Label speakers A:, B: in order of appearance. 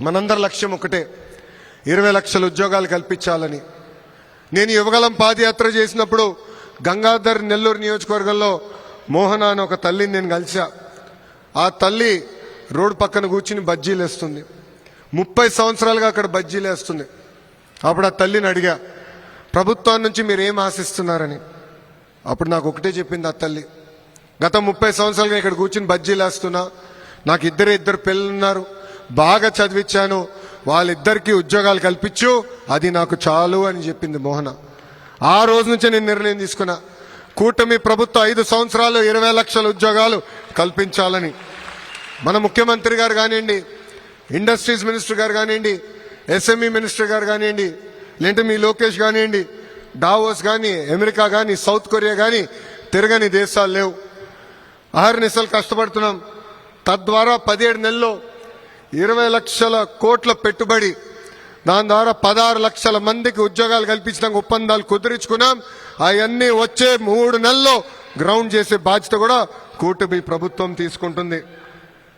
A: మనందరి లక్ష్యం ఒకటే. ఇరవై లక్షల ఉద్యోగాలు కల్పించాలని. నేను యువగలం పాదయాత్ర చేసినప్పుడు గంగాధర్ నెల్లూరు నియోజకవర్గంలో మోహన అని ఒక తల్లిని నేను కలిసా ఆ తల్లి రోడ్డు పక్కన కూర్చుని బజ్జీలు వేస్తుంది. ముప్పై సంవత్సరాలుగా అక్కడ బజ్జీలు వేస్తుంది. అప్పుడు ఆ తల్లిని అడిగా ప్రభుత్వం నుంచి మీరు ఏం ఆశిస్తున్నారని? అప్పుడు నాకు ఒకటే చెప్పింది ఆ తల్లి. గత ముప్పై సంవత్సరాలుగా ఇక్కడ కూర్చుని బజ్జీలు వేస్తున్నా. నాకు ఇద్దరు ఇద్దరు పిల్లలు ఉన్నారు బాగా చదివించాను వాళ్ళిద్దరికీ ఉద్యోగాలు కల్పించు. అది నాకు చాలు అని చెప్పింది మోహన. ఆ రోజు నుంచే నేను నిర్ణయం తీసుకున్నా. కూటమి ప్రభుత్వ ఐదు సంవత్సరాలు ఇరవై లక్షల ఉద్యోగాలు కల్పించాలని. మన ముఖ్యమంత్రి గారు కానివ్వండి ఇండస్ట్రీస్ మినిస్టర్ గారు కానివ్వండి ఎస్ఎంఈ మినిస్టర్ గారు కానివ్వండి లేదంటే మీ లోకేష్ కానివ్వండి డావోస్ కానీ అమెరికా కానీ సౌత్ కొరియా కానీ తిరగని దేశాలు లేవు. అహర్నిశలు కష్టపడుతున్నాం. తద్వారా పదిహేడు నెలల్లో ఇరవై లక్షల కోట్ల పెట్టుబడి. దాని ద్వారా పదహారు లక్షల మందికి ఉద్యోగాలు కల్పించడానికి ఒప్పందాలు కుదిరించుకున్నాం. అవన్నీ వచ్చే మూడు నెలల్లో గ్రౌండ్ చేసే బాధ్యత కూడా కూటమి ప్రభుత్వం తీసుకుంటుంది.